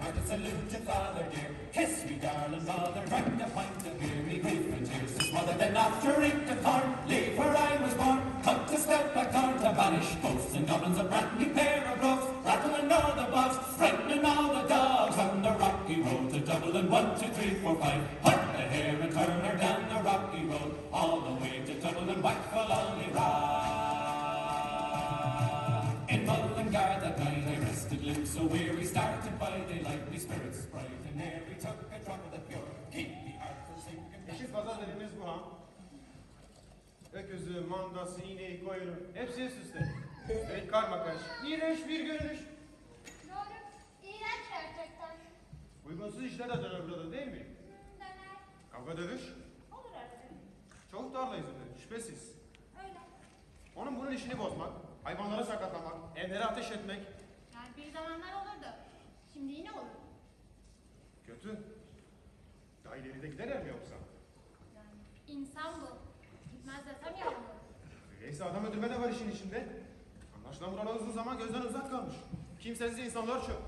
heart to salute your father dear. Kiss me, darling mother, drink a pint of beer, me grief and tears. Mother then after eat the corn, leave where I was born. Cut to step back down to banish ghosts and goblins, a brand new pair of gloves, rattling all Yeşil pazar dediğimiz bu ha. Öküzü, mandası, iğneyi, koyunu hepsi üst üste. Üstelik karma karışık. İğrenç bir görünüş. Doğru. İğrenç gerçekten. Uygunsuz işler de döner burada değil mi? Hmm, Döner. Kavga dövüş. Olur arada. Çok tarla yüzünden şüphesiz. Öyle. Onun bunun işini bozmak, hayvanları sakatlamak, evlere ateş etmek Yani bir zamanlar olurdu. Şimdi yine olur. kötü. Daha ileri de giderler mi yoksa? İnsan bu. Gitmez desem yalan olur. Öyleyse adam öldürme de var işin içinde. Anlaşılan buralar uzun zaman gözden uzak kalmış. Kimsesiz insanlar çok.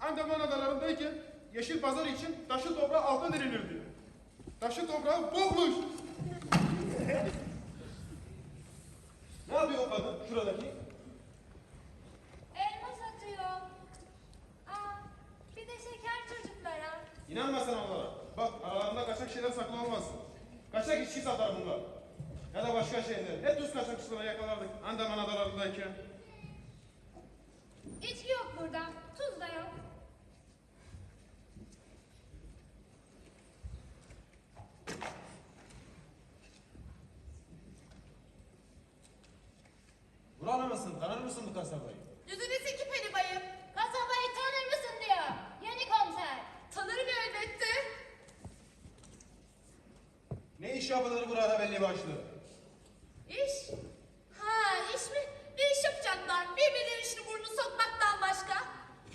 Andaman adalarındayken yeşil pazar için taşı toprağı altın denilirdi. Taşı toprağı bokmuş. ne yapıyor o kadın şuradaki? Elma satıyor. Aa, bir de şeker çocuklara. İnanma sen onlara. Bak aralarında kaçak şeyler saklı olmaz. Kaçak içki satar bunlar. Ya da başka şeyler. Hep düz kaçakçılara yakalardık Andaman adalarındayken. İçki yok burada. Tuz da yok. Buralı mısın? Tanır mısın bu kasabayı? Yüzünüz iki peni bayım. Kasabayı tanır mısın diyor. Yeni komiser. Tanırım elbette. Ne iş yapılır burada belli başlı? İş? Ha iş mi? Bir iş yapacaklar. Birbirlerinin işini burnunu sokmaktan başka.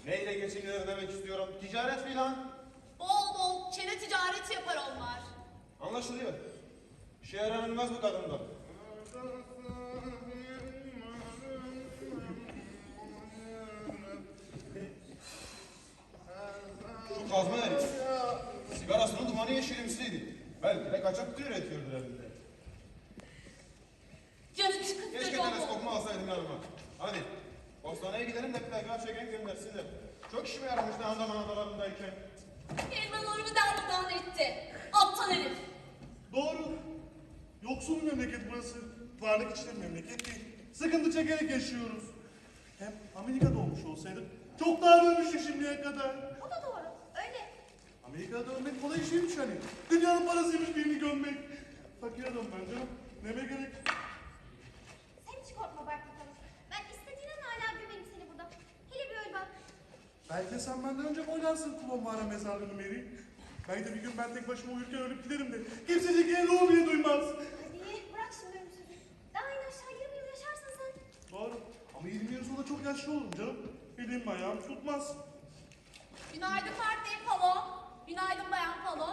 Neyle geçinilir demek istiyorum. Ticaret filan. Bol bol çene ticareti yapar onlar. Anlaşılıyor. Şey aranılmaz bu kadından. Şu kazma herif. Sigarasının dumanı yeşilimsiydi. Belki de kaçak tütün üretiyordur elinde. Canı çıkıp Keşke da teleskopumu alsaydım yanıma. Hadi. Postaneye gidelim de plaka göndersinler. Çok işime yaramıştı Andaman adalarındayken. Elmalarımı darmadağın etti. Aptal herif. Doğru. Yoksul bir memleket burası. Varlık içinde bir memleket değil. Sıkıntı çekerek yaşıyoruz. Hem Amerika'da olmuş olsaydık çok daha ölmüştük şimdiye kadar. O da doğru. Öyle. Amerika'da ölmek kolay işiymiş hani. Dünyanın parasıymış birini gömmek. Fakir adam ben canım. Neme gerek? Sen hiç korkma bak bakalım. Ben istediğin an hala gömerim seni burada. Hele bir öl bak. Belki de sen benden önce boylarsın kulon mağara mezarlığını Mary. Belki de bir gün ben tek başıma uyurken ölüp giderim de kimsecik el ruhu bile duymaz. Hadi bırak şimdi ölüm sözü. Daha en aşağı 20 yıl yaşarsın sen. Doğru. Ama 20 yıl sonra çok yaşlı olurum canım. Elim ayağım tutmaz. Günaydın Parti Palo. Günaydın Bayan Palo.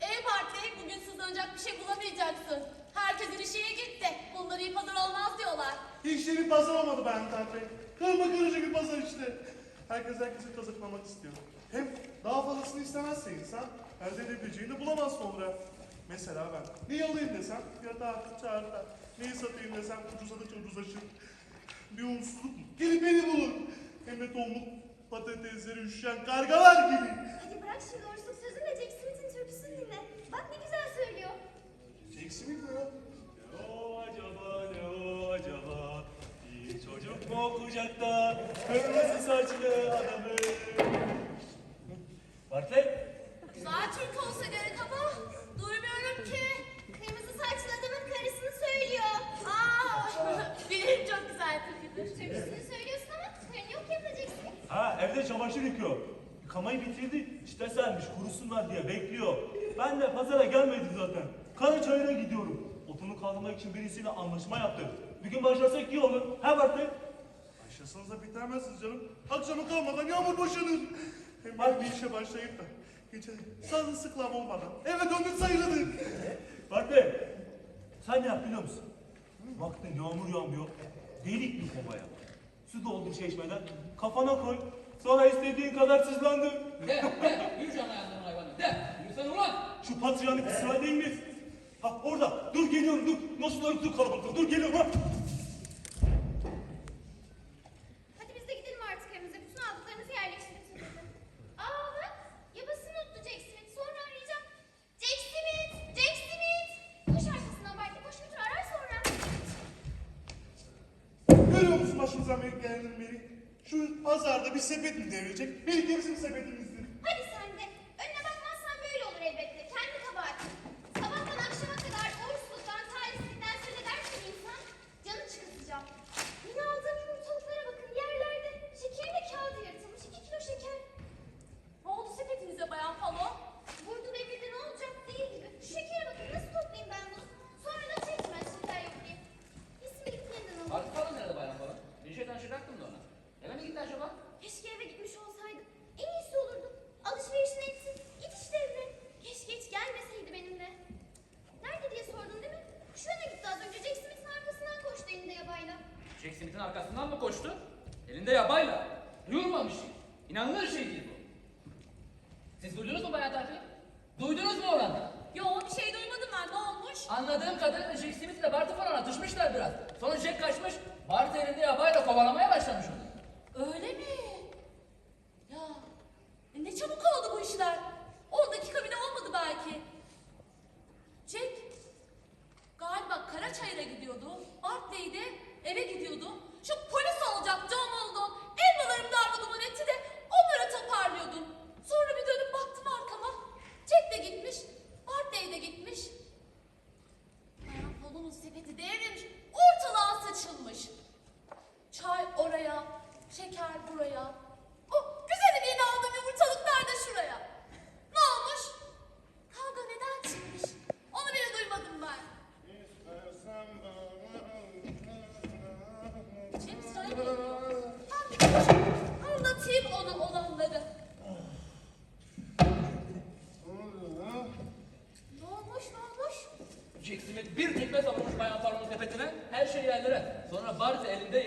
Ey Parti bugün sızlanacak bir şey bulamayacaksın. Herkesin işi iyi gitti. Bunlar iyi pazar olmaz diyorlar. Hiç de bir pazar olmadı ben Tanrı. Kırma kırıcı bir pazar işte. Herkes herkesi kazıklamak istiyor. Hem daha fazlasını istemezse insan elde edebileceğini de bulamaz sonra. Mesela ben neyi alayım desem fiyatı arttıkça artar. Neyi satayım desem ucuzadıkça ucuzlaşır. Bir umutsuzluk mu? Gelip beni bulur. Hem de tohumluk patatesleri üşüyen kargalar gibi. Hadi bırak şimdi Orson sözünü de Jack Smith'in türküsünü dinle. Bak ne güzel Kırmızı saçlı adamı. Bartley Güzel Türk olsa gerek ama duymuyorum ki. Kırmızı saçlı adamın karısını söylüyor. Aa, bilirim çok güzel türküdür. Türküsünü söylüyorsun ama karın yok yapacaksın. Ha evde çamaşır yıkıyor. Yıkamayı bitirdi işte sermiş kurusunlar diye bekliyor. Ben de pazara gelmedim zaten. Karaçayır'a gidiyorum. Otunu kaldırmak için birisiyle anlaşma yaptık Bir gün başlasak iyi olur. Ha Bartley Yaşasanıza bitemezsiniz canım. Akşama kalmadan yağmur boşanır. Hem ben bir işe başlayıp da gece sazı sıklam olmadan eve döndük sayılırdık. Bak be, sen ne yap biliyor musun? Vakti yağmur yağmıyor, delik bir kovaya. Su doldur çeşmeden, kafana koy, sonra istediğin kadar sızlandır. De, de, yürü can ayağından hayvanı, de, yürüsene ulan! Şu patriyanı kısra değil mi? Ha orada, dur geliyorum dur, nasıl ayıp dur kalabalıkta, dur geliyorum ha! zameklerinin beni şu pazarda bir sepet mi devirecek? Benim hepsi sepetimizdir. Hadi sen Hartley'de eve gidiyordum.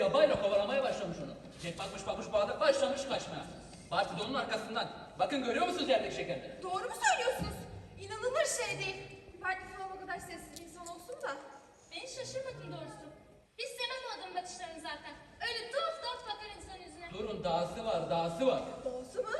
Arabayla kovalamaya başlamış onu. Cenk bakmış bakmış Bahadır başlamış kaçmaya. Parti de onun arkasından. Bakın görüyor musunuz yerdeki şekerleri? Doğru mu söylüyorsunuz? İnanılır şey değil. Parti falan o kadar sessiz bir insan olsun da. Ben şaşırmadım doğrusu. Biz sebep oldum batışlarını zaten. Öyle tuhaf tuhaf bakar insan yüzüne. Durun dağısı var dağısı var. Dağısı mı?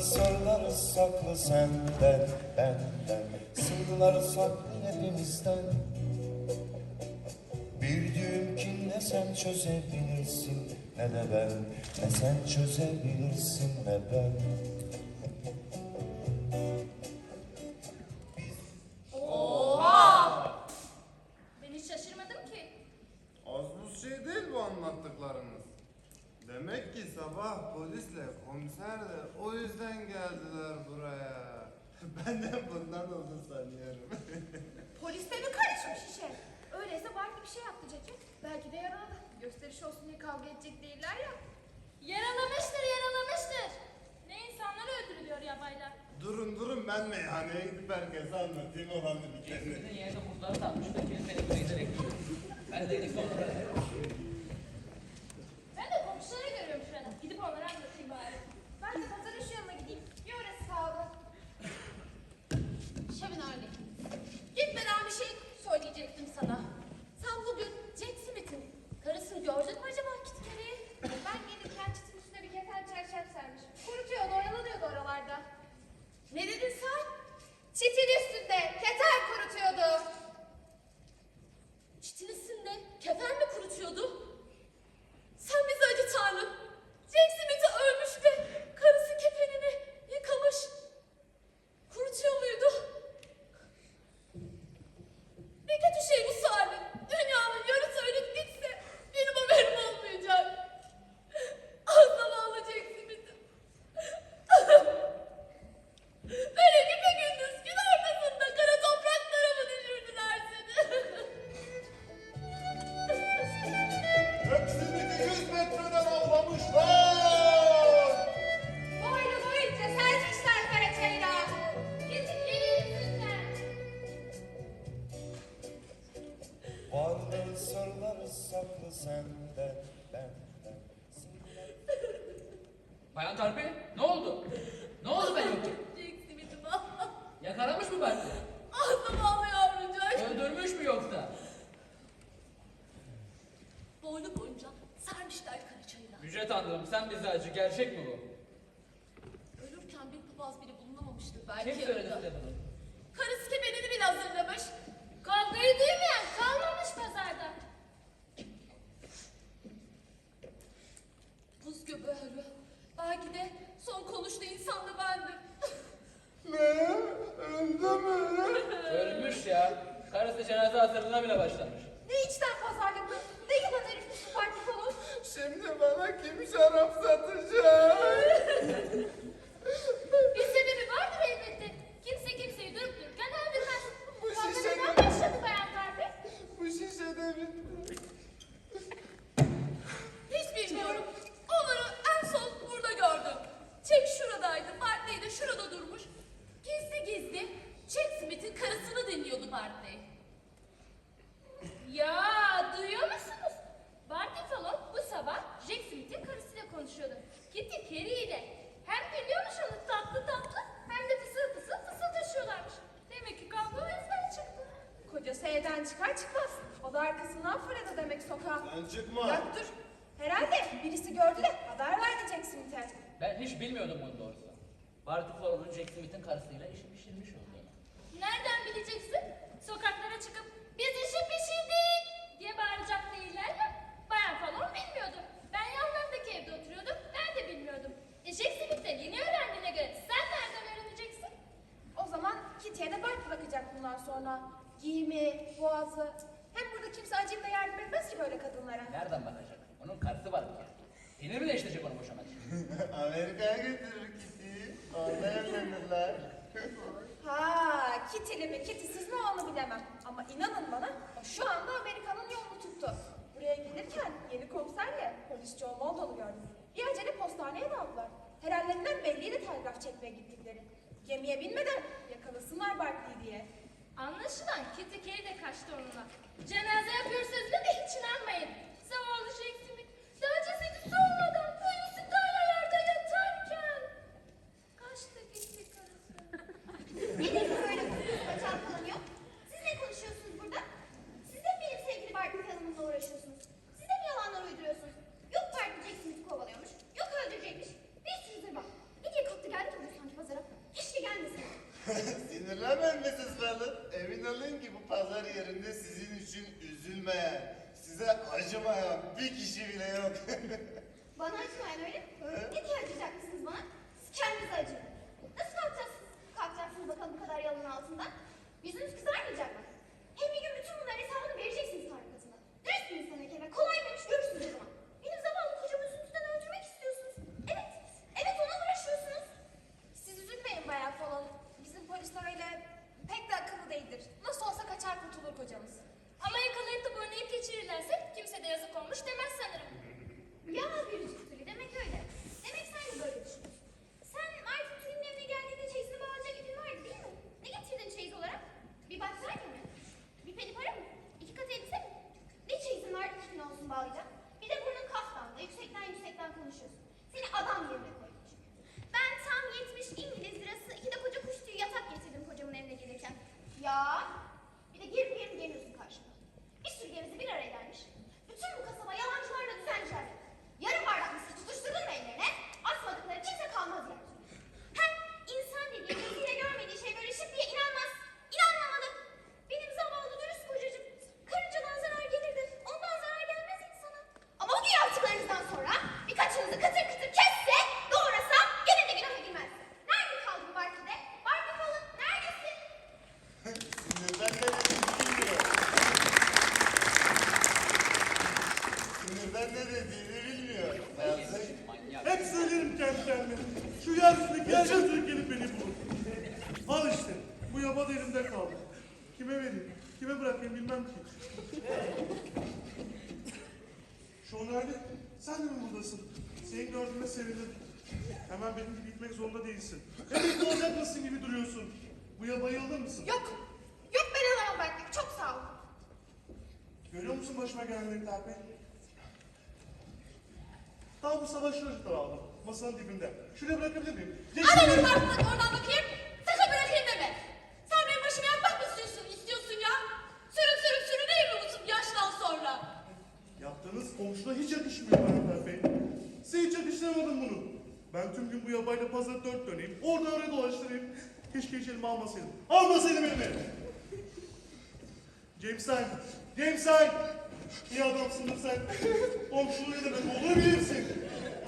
sırları saklı senden, benden. Sırları saklı hepimizden. Bir düğüm ki ne sen çözebilirsin. Ne de ben Ne sen çözebilirsin ne ben. Herkese anlatayım oranın bir kendini. Yerde muhtarı da atmış da kendini ezerek. Ben de dedim Karısı cenaze hazırlığına bile başlamış. Ne içten pazarlık bu? Ne yılan herif bu parti falan? Şimdi bana kim şarap satacak? Bir sebebi vardır elbette. Kimse kimseyi durup dururken öldürmez. Bu Kavga şişe neden ne? başladı bayan Tarbi? Bu şişe de bitti. Hiç bilmiyorum. Onları en son burada gördüm. Çek şuradaydı, Bartley de şurada durmuş. Smith'in karısını dinliyordu Bartley. Ya duyuyor musunuz? Barty Fallon bu sabah Jack Smith'in karısıyla konuşuyordu. Kitty Carey ile. Hem gülüyormuş onu tatlı tatlı hem de fısıl fısıl fısıldaşıyorlarmış. Demek ki kavga o yüzden çıktı. Kocası evden çıkar çıkmaz. O da arkasından fırladı demek sokağa. Sen çıkma. Ya dur. Herhalde birisi gördü de haber verdi Jack Smith'e. Ben hiç bilmiyordum bunu doğrusu. Barty Fallon'un Jack Smith'in karısıyla işi pişirmiş olduğunu. Kitty'ye de Bart bakacak bundan sonra. Giyimi, boğazı. Hem burada kimse acıyıp da yardım etmez ki böyle kadınlara. Nereden bakacak? Onun karısı var bir kere. Sinir mi değiştirecek onu boşamak için? Amerika'ya götürür Kitty'yi. Orada evlenirler. Ha, Kitty'li mi Kitty'siz mi onu bilemem. Ama inanın bana o şu anda Amerika'nın yolunu tuttu. Buraya gelirken yeni komiserle polis Joe Moldo'nu gördüm. Bir acele postaneye daldılar. Herhallerinden belliydi telgraf çekmeye gittikleri. Gemiye binmeden yakalasınlar Barkley diye. Anlaşılan Kitty Carey de kaçtı onunla. Cenaze yapıyor sözüne de hiç inanmayın. Zavallı Jack Smith daha cesedi soğumadan Seni gördüğüme sevindim. Hemen benim gibi gitmek zorunda değilsin. Emekli olacak mısın gibi duruyorsun. Bu yabayı alır mısın? Yok. Yok ben alamam Barkide. Çok sağ ol. Görüyor musun başıma gelenleri Tarık Bey? Daha bu sabah şuracıkları aldım. Masanın dibinde. Şuraya bırakabilir miyim? Al Jackson- Bartın'dan oradan bakayım. Sakın bırakayım deme. Sen benim başıma yapmak mı istiyorsun, istiyorsun ya? Sürün sürün sürüneyim mi bu yaştan sonra? Yaptığınız komşuna hiç yakışmıyor Mehmet Bey. Size hiç yakıştıramadım bunu. Ben tüm yabayla pazarı dört döneyim. Oradan oraya dolaştırayım. Keşke hiç elime almasaydım. Almasaydım elime. James sen. James sen. İyi adamsındır sen. Komşuluğu ne demek olduğunu bilirsin.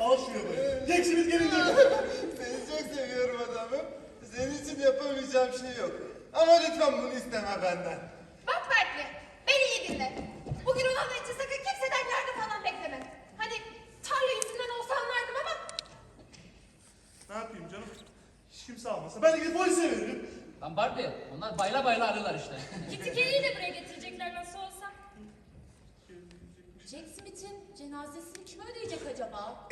Al şu yabayı. Smith gelince. Seni çok seviyorum adamım. Senin için yapamayacağım şey yok. Ama lütfen bunu isteme benden. Bak Berkli, beni iyi dinle. Bugün olan için sakın kimseden yardım falan bekleme. Hani tarla yüzünden olsa anlardım ama Ne yapayım canım? Hiç kimse almasa. Ben de gidip polise veririm. Lan Barbie onlar bayla bayla arıyorlar işte. Kitty Kelly'yi de buraya getirecekler nasıl olsa. Jack Smith'in cenazesini kim ödeyecek acaba?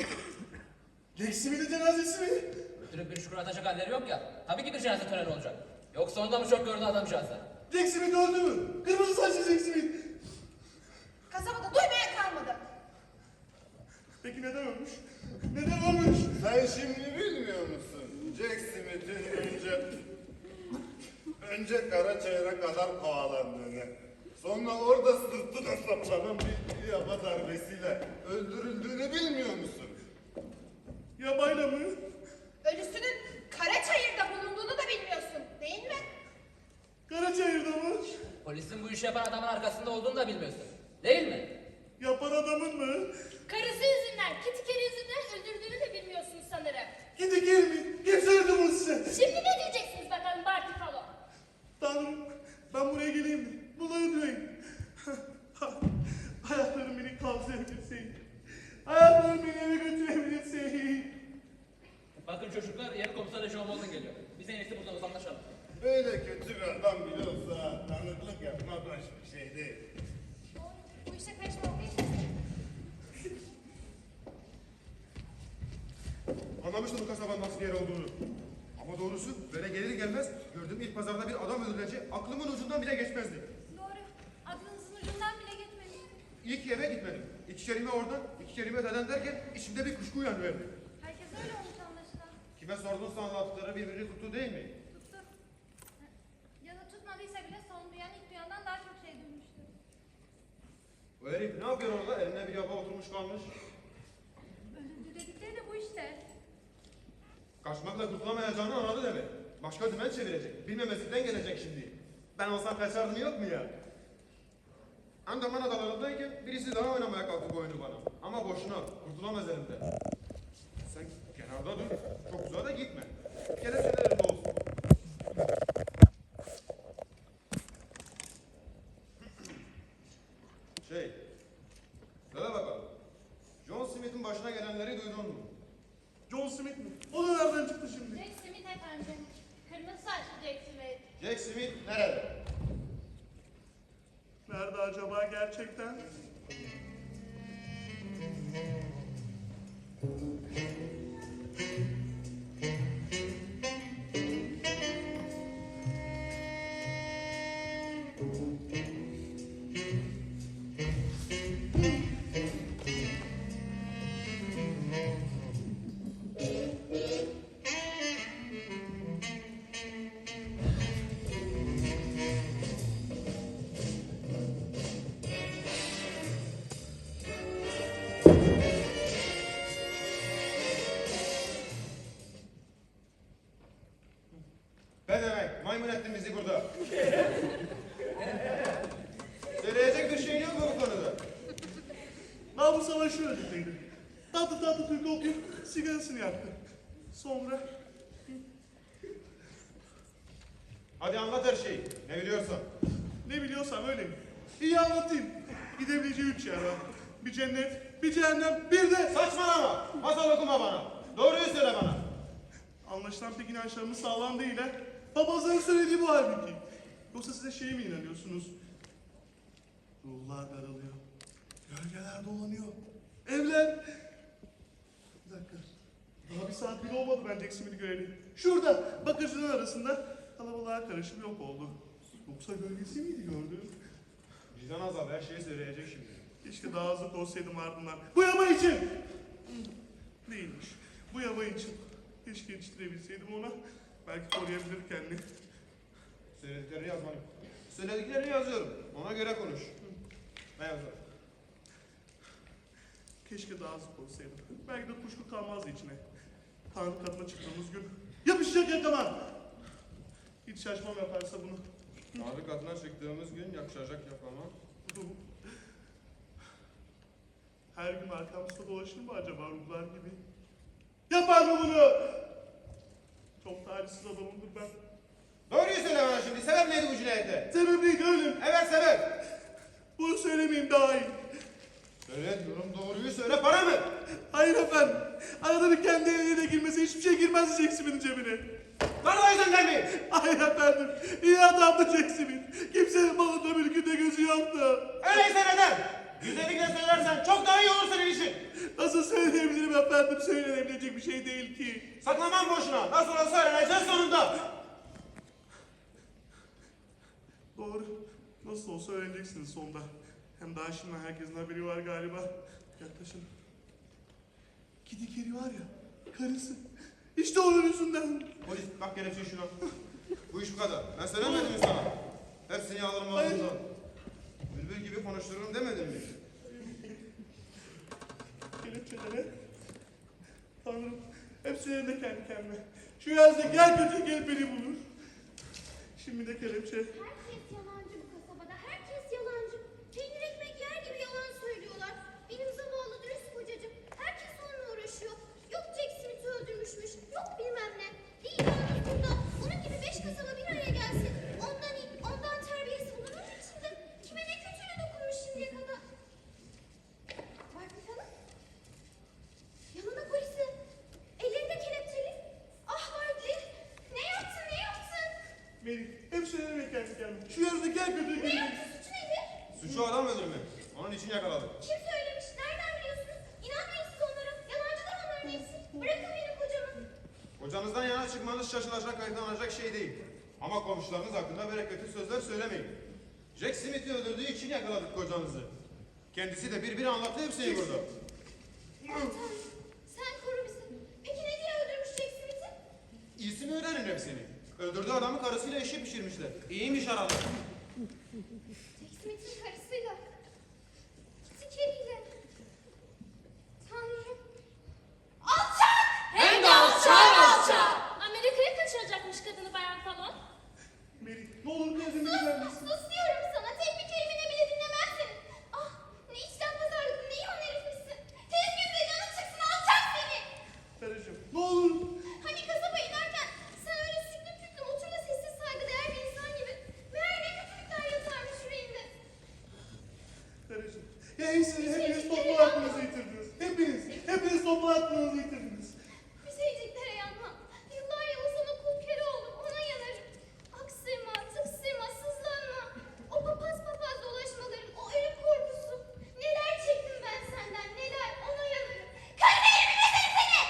Jack Smith'in cenazesi mi? Ötürüp bir şükür atacak halleri yok ya. Tabii ki bir cenaze töreni olacak. Yoksa onda mı çok gördü adamcağızı? Jack Smith öldü mü? Kırmızı saçlı Jack Smith. kasabada duymaya kalmadı. Peki neden ölmüş? Neden ölmüş? Sen şimdi bilmiyor musun? Jack Smith'in önce önce Karaçayır'a kadar kovalandığını, sonra orada sırtına saplanan bir yaba darbesiyle öldürüldüğünü bilmiyor musun? Yabayla mı? Ölüsünün Karaçayır'da bulunduğunu da bilmiyorsun değil mi? Karaçayır'da mı? Polisin bu işi yapan adamın arkasında olduğunu da bilmiyorsun. Değil mi? Yapan adamın mı? Karısı yüzünden, Kitty Kelly yüzünden öldürdüğünü de bilmiyorsun sanırım. Gidi gel mi? Kim söyledi bunu size? Şimdi ne diyeceksiniz bakalım Barty Falo? Tanrım ben buraya geleyim mi? Bunları duyayım. Hayatlarım beni kavzayabilirseydi. Hayatlarım beni eve götürebilirseydi. Bakın çocuklar yeni komiser Walton geliyor. Biz en iyisi buradan uzaklaşalım. Böyle kötü bir adam bile olsa tanıklık yapmak hoş bir şey değil. Bu işe karışmak değil mi? Anlamıştım bu kasabanın nasıl yer olduğunu. Ama doğrusu böyle gelir gelmez gördüğüm ilk pazarda bir adam öldürüleceği aklımın ucundan bile geçmezdi. Doğru. Aklınızın ucundan bile gitmedi. İlk eve gitmedim. İki kelime oradan, iki kelime deden derken içimde bir kuşku uyanıverdi. Herkes öyle olmuş anlaşılan. Kime sordunsa anlattıkları birbirini tuttu değil mi? Tuttu. Ya da tutmadıysa bile son duyan ilk duyandan daha çok şey duymuştu. O herif ne yapıyor orada? Eline bir yaba oturmuş kalmış. Öldürdü dedikleri de bu işte. Kaçmakla kurtulamayacağını anladı demek. Başka dümen çevirecek. Bilmemezlikten gelecek şimdi. Ben olsam kaçardım yok mu ya? Andaman adalarındayken birisi daha oynamaya kalktı bu oyunu bana. Ama boşuna. Kurtulamaz elimde. Sen kenarda dur. Çok uzağa da gitme. Kelepçelerinde Ne demek? Maymun ettin bizi burada. Söyleyecek bir şeyin yok mu bu konuda? Bu sabah şuradaydı. Tatlı tatlı türkü okuyup sigarasını yaktı. Sonra Hadi anlat her şeyi. Ne biliyorsan. ne biliyorsam öyle mi? İyi anlatayım. Gidebileceği üç yer var. Bir cennet, bir cehennem, bir de... Saçmalama. Masal okuma bana. Doğruyu söyle bana. Anlaşılan pek inançlarımız sağlam değil ha. Papazların söylediği bu halbuki. Yoksa size şeye mi inanıyorsunuz? Ruhlar daralıyor. Gölgeler dolanıyor. Evler... Bir dakika. Daha bir saat bile olmadı ben Smith'i göreli. Şurada bakıcılar arasında kalabalığa karışıp yok oldu. Yoksa gölgesi miydi gördüğüm? Vicdan azabı her şeyi söyleyecek şimdi. Keşke daha hızlı olsaydım ardından. Bu yama için. Değilmiş. Bu yama için. Keşke yetiştirebilseydim ona. Belki koruyabilir kendini. Söylediklerini yazmalıyım. Söylediklerini yazıyorum. Ona göre konuş. Ne yazar? Keşke daha hızlı olsaydım. Belki de kuşku kalmazdı içine. Tanrı katına çıktığımız gün. Yapışacak yakaman. Hiç şaşmam yaparsa bunu. Tanrı katına çıktığımız gün yakışacak yapama. Her gün arkamızda dolaşır mı acaba ruhlar gibi? Yapar mı bunu? Çok talihsiz adamımdır ben. Doğruyu söyle bana şimdi. Sebep neydi bu cinayette? Sebep neydi ölüm? Evet sebep. Bunu söylemeyeyim daha iyi. Söyle diyorum doğruyu söyle. Para mı? Hayır efendim. Arada bir kendi evine de girmesi hiçbir şey girmez Jackson'ın cebine. Para o yüzden mi? Hayır efendim. İyi adamdı Jackson'ın. Kimsenin malında mülkünde gözü yoktu. Öyleyse neden? Güzellikle söylersen çok daha iyi olur senin işin. Nasıl söyleyebilirim efendim? Söylenebilecek bir şey değil ki. Saklamam boşuna. Nasıl olsa öğreneceğiz sonunda. Doğru. Nasıl olsa öğreneceksiniz sonunda. Hem daha şimdi herkesin haberi var galiba. Yaklaşın. Kidi Keri var ya, karısı. İşte onun yüzünden. Polis bak kelepçeyi şuna. Bu iş bu kadar. Ben söylemedim mi sana? Hepsini alırım ağzından. Bülbül gibi konuştururum demedim mi? Kelepçelere. Tanrım, hepsi elinde kendi kendine. Şu yazdaki her kötü gelip beni bulur. Şimdi de kelepçe. Herkes yalancı Kocanızdan yana çıkmanız şaşılacak, kayıtlanacak şey değil. Ama komşularınız hakkında böyle kötü sözler söylemeyin. Jack Smith'i öldürdüğü için yakaladık kocanızı. Kendisi de bir bir anlattı hepsini burada. Tanrım, sen koru bizi. Peki ne diye öldürmüş Jack Smith'i? İyisi mi öğrenin hepsini? Öldürdüğü adamı karısıyla eşi pişirmişler. İyiymiş araları. Jack Smith'in karısıyla. Kitty Carey'le. Tanrım. Alçak! Hem de alçak alçak. Amerika'ya kaçıracakmış kadını Bayan Fallon. Mary, ne olur bir evime Sus, gider misin? sus diyorum sana. Tek bir kelimeni bile dinlemezsin. Ah, ne içten pazarlık, ne yalan herifmişsin. Tez günde canın çıksın alçak seni. Karıcığım, ne olur. Hani kasaba inerken sen öyle süklüm püklüm otur da sessiz saygıdeğer bir insan gibi. Meğer ne kötülükler yatarmış yüreğinde. Hepsini, hepiniz toplu aklınızı yitirdiniz. Hepiniz, hepiniz toplu aklınızı yitirdiniz. Bir şeyciklere yanmam. Yıllar yılı sana kul kere oldum, ona yanarım. Aksırma, tıksırma, sızlanma. O papaz papaz dolaşmaların, o ölüm korkusu. Neler çektim ben senden, neler, ona yanarım. Karı değilim mi seni?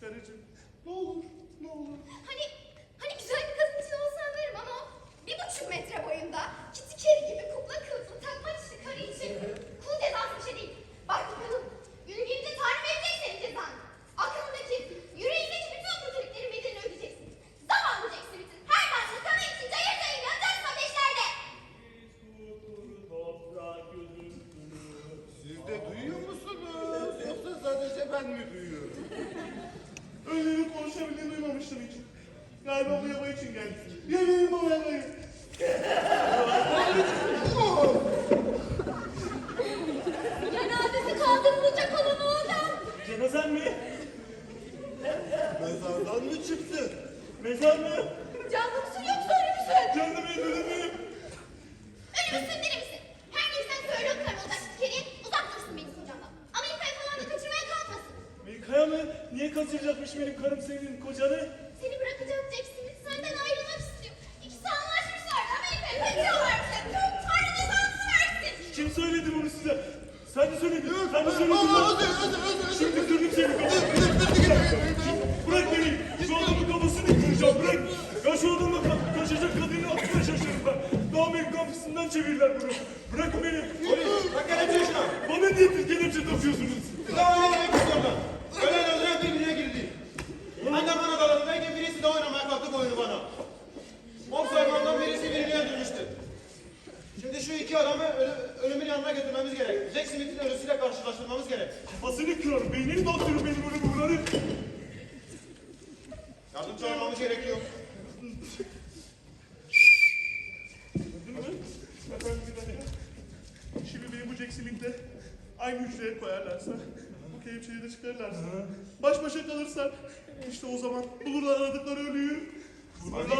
Karıcığım, ne olur, ne olur. Hani, hani güzel bir kadın için olsan varım ama o bir buçuk metre boyunda, kiti keri gibi kukla kılıflı takma dişli karı için kul cezası bir şey değil. Bak bakalım, günü gelince tarif edecek senin cezanı. Aklındaki, yüreğindeki bütün o kötülüklerin bedelini ödeyeceksin. Zavallı Jack Smith'in her başlı kanı için cayır cayır yanacaksın ateşlerde. Siz de duyuyor musunuz? Yoksa sadece ben mi duyuyorum? Öyle konuşabildiğini duymamıştım hiç. Galiba bu yaba için geldi. Yemeğim bu yabayı. Ölüyü. Hadi